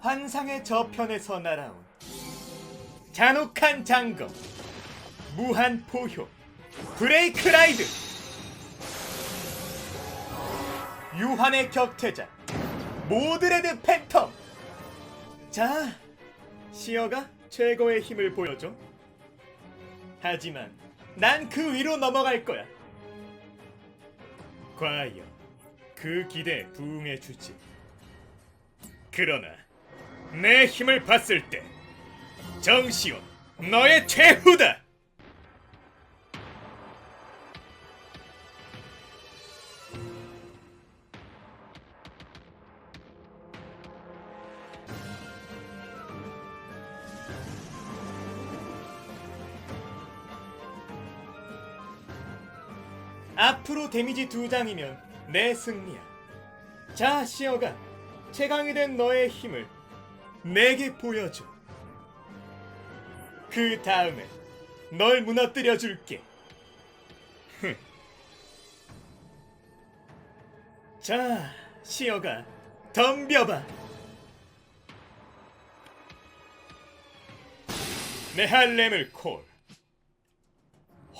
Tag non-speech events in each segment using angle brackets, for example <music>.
환상의 저편에서 날아온 잔혹한 장검 무한 포효 브레이크 라이드. 유한의 격퇴자 모드레드 팬텀. 자 시어가 최고의 힘을 보여줘. 하지만 난 그 위로 넘어갈 거야. 과연 그 기대에 부응해 주지. 그러나 내 힘을 봤을 때 정시온 너의 최후다 앞으로 데미지 두 장이면 내 승리야. 자, 시어가 최강이 된 너의 힘을 내게 보여줘. 그 다음에 널 무너뜨려 줄게. 흥. 자, 시어가 덤벼봐. 내 할렘을 콜.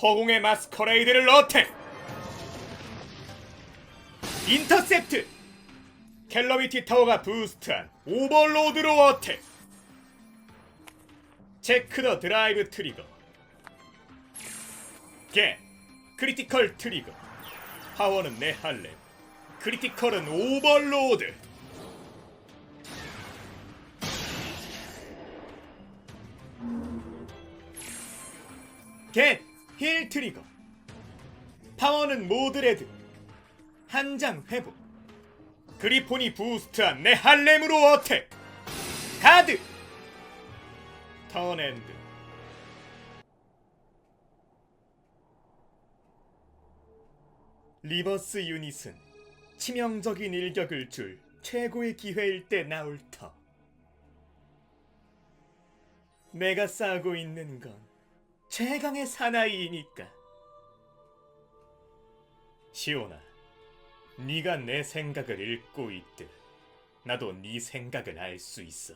허공의 마스커레이드를 어택. 인터셉트 캘러미티 타워가 부스트한 오버로드로 어택. 체크 더 드라이브 트리거. 겐 크리티컬 트리거. 파워는 내 할렘 크리티컬은 오버로드. 겐힐 트리거. 파워는 모드레드. 한 장 회복. 그리폰이 부스트한 내 할렘으로 어택. 가드. 턴엔드. 리버스 유닛은 치명적인 일격을 줄 최고의 기회일 때 나올 터. 내가 싸우고 있는 건 최강의 사나이이니까. 시오나. 네가 내 생각을 읽고 있듯 나도 네 생각을 알수 있어.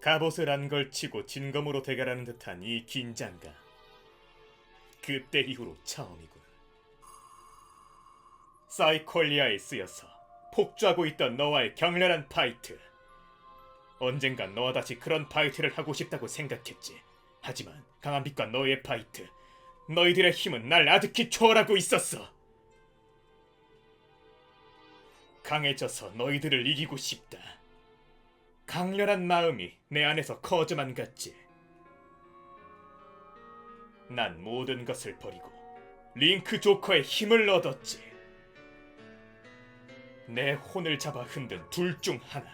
갑옷을 안 걸치고 진검으로 대결하는 듯한 이 긴장감. 그때 이후로 처음이군. 사이콜리아에 쓰여서 폭주하고 있던 너와의 격렬한 파이트. 언젠간 너와 다시 그런 파이트를 하고 싶다고 생각했지. 하지만 강한 빛과 너의 파이트. 너희들의 힘은 날 아득히 초월하고 있었어. 강해져서 너희들을 이기고 싶다. 강렬한 마음이 내 안에서 커져만 갔지. 난 모든 것을 버리고 링크 조커의 힘을 얻었지. 내 혼을 잡아 흔든 둘 중 하나.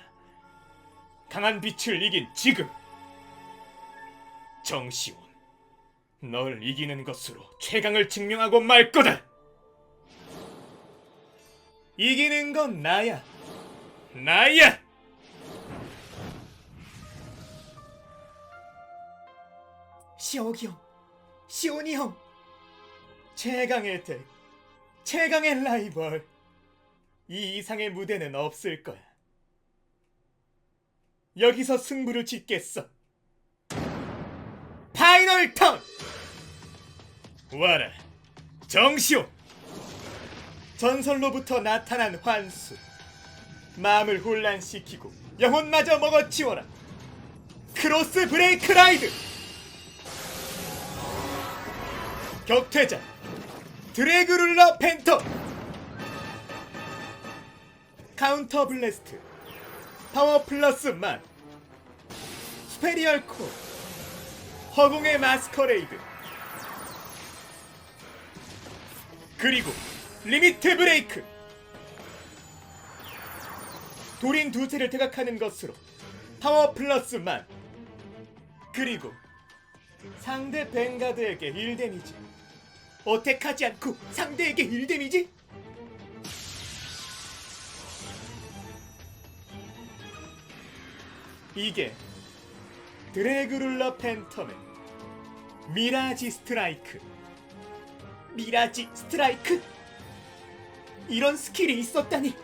강한 빛을 이긴 지금. 정시온, 널 이기는 것으로 최강을 증명하고 말 거다. 이기는 건 나야. 나야. 시오기 형, 시온이 형, 최강의 덱, 최강의 라이벌. 이 이상의 무대는 없을 거야. 여기서 승부를 짓겠어. 파이널 턴! 와라, 정시온! 전설로부터 나타난 환수. 마음을 혼란시키고 영혼마저 먹어치워라. 크로스 브레이크 라이드! 격퇴자 드래그룰러 펜터 카운터 블래스트 파워 플러스 만. 스페리얼 코 허공의 마스커레이드. 그리고 리미트 브레이크 돌인 두세를 대각하는 것으로 파워 플러스만 그리고 상대 뱅가드에게 1 데미지 어택하지 않고 상대에게 1 데미지? 이게 드래그룰러 팬텀의 미라지 스트라이크 미라지 스트라이크? 이런 스킬이 있었다니.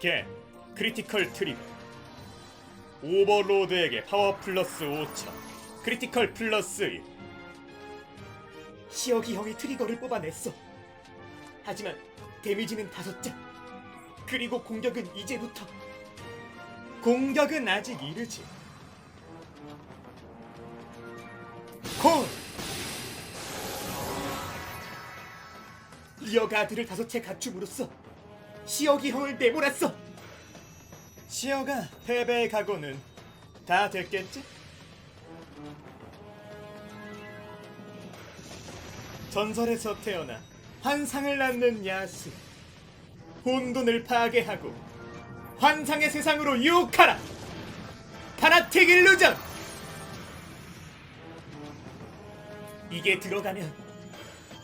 겐 크리티컬 트리거 오버로드에게 파워 플러스 5천 크리티컬 플러스 1 시어기 형이 트리거를 뽑아냈어. 하지만 데미지는 다섯 장. 그리고 공격은 이제부터. 공격은 아직 이르지 콜 리어가드를 다섯 채 갖춤으로써 시어기 형을 내몰았어. 시어가 패배의 각오는 다 됐겠지? 전설에서 태어나 환상을 낳는 야수 혼돈을 파괴하고 환상의 세상으로 유혹하라 파나틱 일루전 이게 들어가면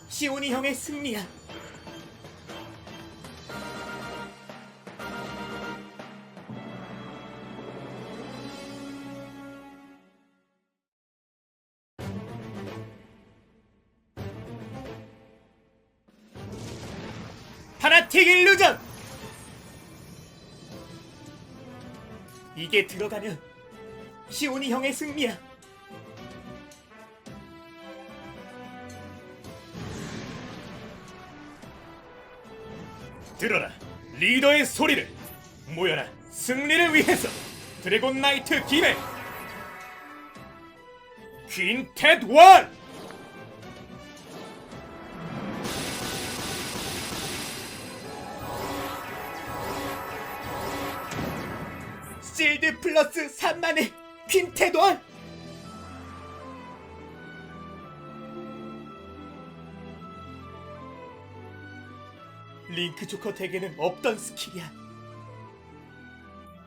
시온이 형의 승리야. 파나틱 일루전 이게 들어가면 시온이 형의 승리야. 들어라 리더의 소리를 모여라 승리를 위해서 드래곤 나이트 기회 퀸텟 원 플러스 3만의 퀸테돈! 링크 조커 덱에는 없던 스킬이야.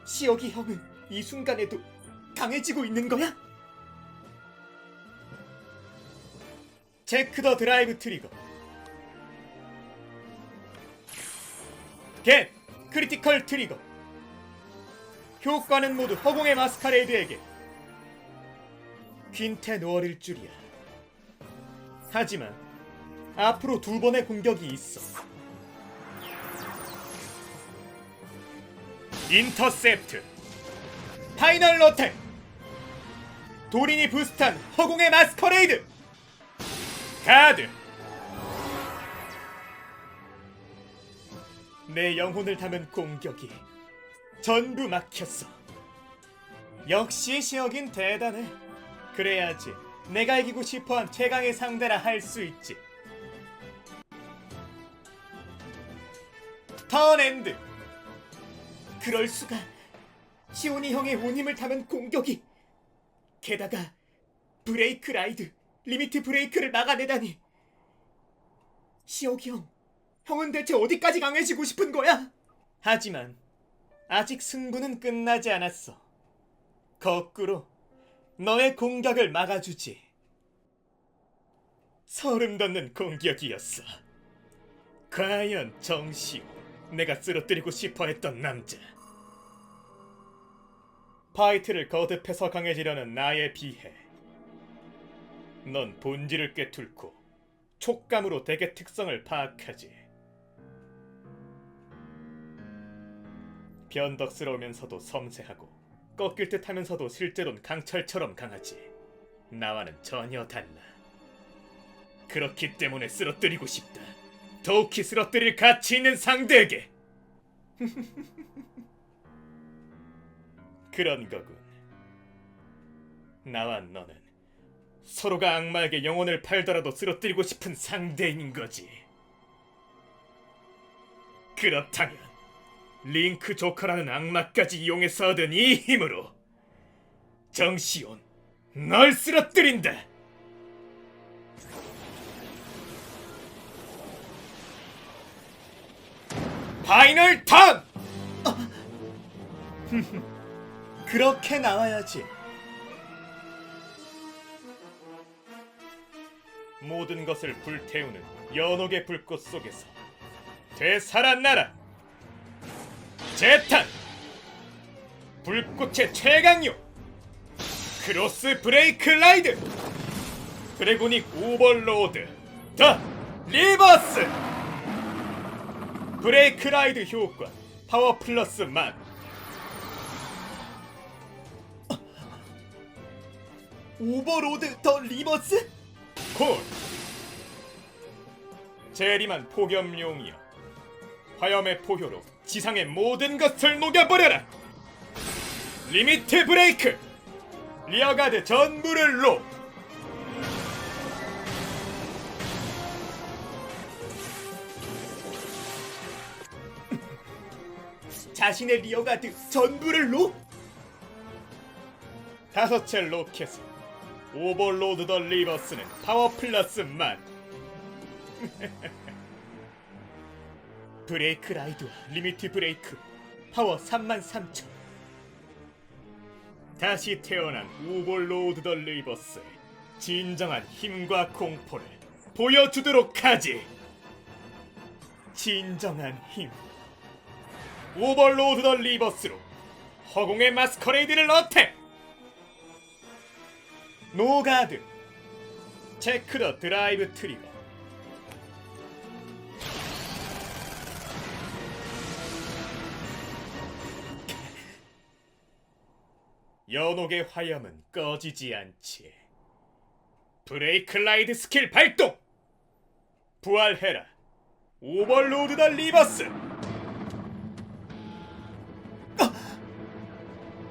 시어기 형은 이 순간에도 강해지고 있는 거야? 체크 더 드라이브 트리거 겟 크리티컬 트리거 효과는 모두 허공의 마스카레이드에게. 퀸테 노어릴 줄이야. 하지만 앞으로 두 번의 공격이 있어. 인터셉트. 파이널 어택 도린이 부스탄 허공의 마스커레이드. 가드. 내 영혼을 담은 공격이 전부 막혔어 역시 시혁인 대단해 그래야지 내가 이기고 싶어한 최강의 상대라 할 수 있지 턴엔드 그럴 수가. 시온이 형의 온 힘을 담은 공격이. 게다가 브레이크 라이드, 리미트 브레이크를 막아내다니. 시옥이 형, 형은 대체 어디까지 강해지고 싶은 거야? 하지만 아직 승부는 끝나지 않았어. 거꾸로 너의 공격을 막아주지. 소름 돋는 공격이었어. 과연 정시호, 내가 쓰러뜨리고 싶어 했던 남자. 파이트를 거듭해서 강해지려는 나의 비해. 넌 본질을 꿰뚫고 촉감으로 대개 특성을 파악하지. 변덕스러우면서도 섬세하고 꺾일 듯 하면서도 실제론 강철처럼 강하지. 나와는 전혀 달라. 그렇기 때문에 쓰러뜨리고 싶다. 더욱이 쓰러뜨릴 가치 있는 상대에게. <laughs> 그런 거군. 나와 너는 서로가 악마에게 영혼을 팔더라도 쓰러뜨리고 싶은 상대인 거지. 그렇다면 링크 조커라는 악마까지 이용해서 얻은 이 힘으로 정시온 널 쓰러뜨린다. 파이널 턴! <laughs> 그렇게 나와야지. 모든 것을 불태우는 연옥의 불꽃 속에서 되살아나라. 재탄 불꽃의 최강력 크로스 브레이크 라이드 드래고닉 오버로드 더 리버스 브레이크 라이드 효과 파워 플러스 만 오버로드 더 리버스? 콜 재림한 폭염용이여 화염의 포효로 지상의 모든 것을 녹여버려라. 리미트 브레이크. 리어가드 전부를 로. <laughs> 자신의 리어가드 전부를 놓? 다섯째 로켓은 오버로드 더 리버스는 파워 플러스 만 <laughs> 브레이크 라이드와 리미트 브레이크 파워 3만 3천. 다시 태어난 오버로드 더 리버스의 진정한 힘과 공포를 보여주도록 하지. 진정한 힘. 오버로드 더 리버스로 허공의 마스커레이드를 어택! 노가드 체크 더 드라이브 트리거 연옥의 화염은 꺼지지 않지 브레이크 라이드 스킬 발동 부활해라 오버로드 더 리버스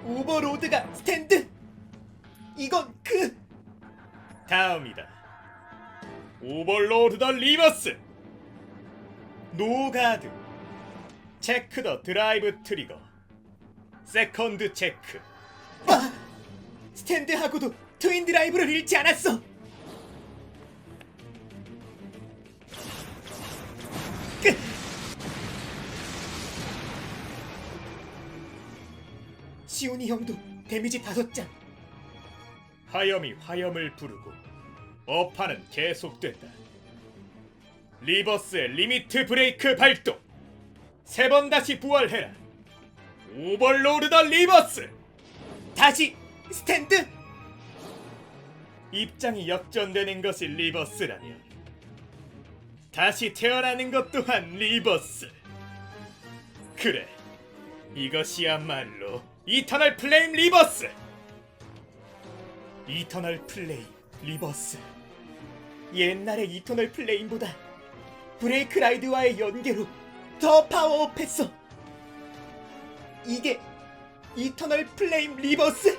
오버로드가 스탠드? 이건 그 다음이다. 오버로드 더 리버스. 노가드. 체크 더 드라이브 트리거. 세컨드 체크. 아! 스탠드하고도 트윈 드라이브를 잃지 않았어. 끝! 시온이 형도 데미지 다섯 장. 화염이 화염을 부르고 어파는 계속된다. 리버스의 리미트 브레이크 발동. 세 번 다시 부활해라. 오버로드 더 리버스. 다시 스탠드. 입장이 역전되는 것이 리버스라면 다시 태어나는 것 또한 리버스 그래 이것이야말로 이터널 플레임 리버스 이터널 플레임 리버스 옛날의 이터널 플레임보다 브레이크 라이드와의 연계로 더 파워업했어. 이게 이터널 플레임 리버스?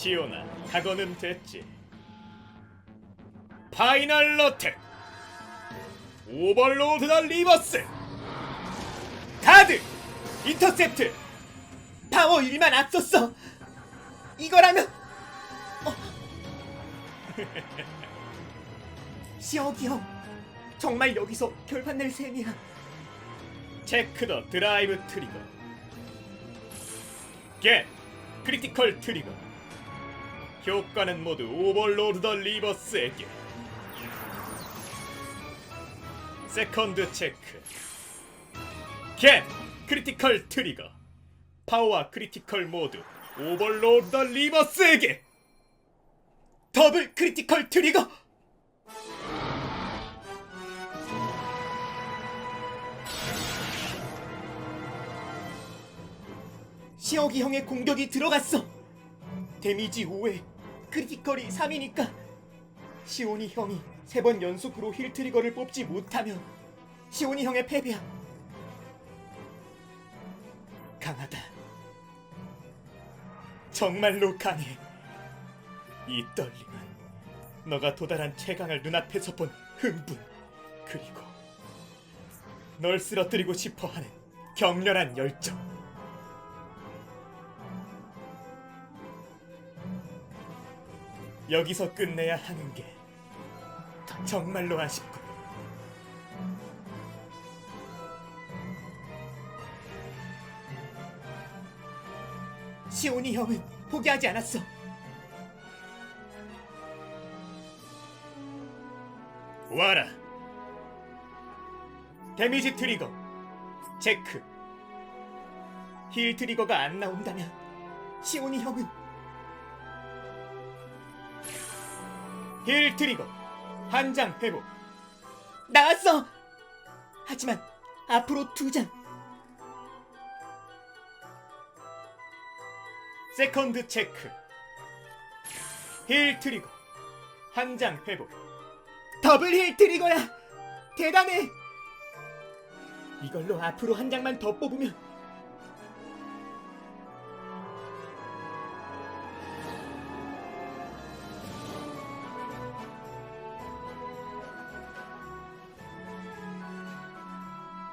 시오나 각오는 됐지 파이널 어택 오버로드 더 리버스 가드! 인터셉트! 파워 1만 앞섰어! 이거라면! 어. <laughs> 시어기 형, 정말 여기서 결판 낼 셈이야. 체크 더 드라이브 트리거 겟 크리티컬 트리거 효과는 모두 오버로드 더 리버스에게. 세컨드 체크. 겟! 크리티컬 트리거. 파워와 크리티컬 모두 오버로드 더 리버스에게. 더블 크리티컬 트리거! 시어기 형의 공격이 들어갔어! 데미지 5에 크리티컬이 3이니까 시온이 형이 세 번 연속으로 힐 트리거를 뽑지 못하면 시온이 형의 패배야. 강하다. 정말로 강해. 이 떨림은 너가 도달한 최강을 눈앞에서 본 흥분 그리고 널 쓰러뜨리고 싶어하는 격렬한 열정 여기서 끝내야 하는 게 정말로 아쉽군. 시온이 형은 포기하지 않았어. 와라. 데미지 트리거 체크. 힐 트리거가 안 나온다면 시온이 형은 힐 트리거 한 장 회복 나왔어. 하지만 앞으로 두 장. 세컨드 체크. 힐 트리거. 한 장 회복. 더블 힐 트리거야. 대단해. 이걸로 앞으로 한 장만 더 뽑으면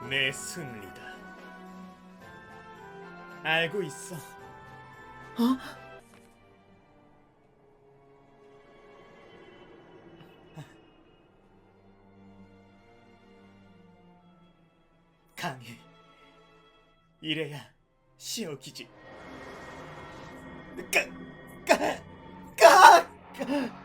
내 승리다. 알고 있어. 어? 강해. 이래야 시어기지. 까, 까, 까, 까.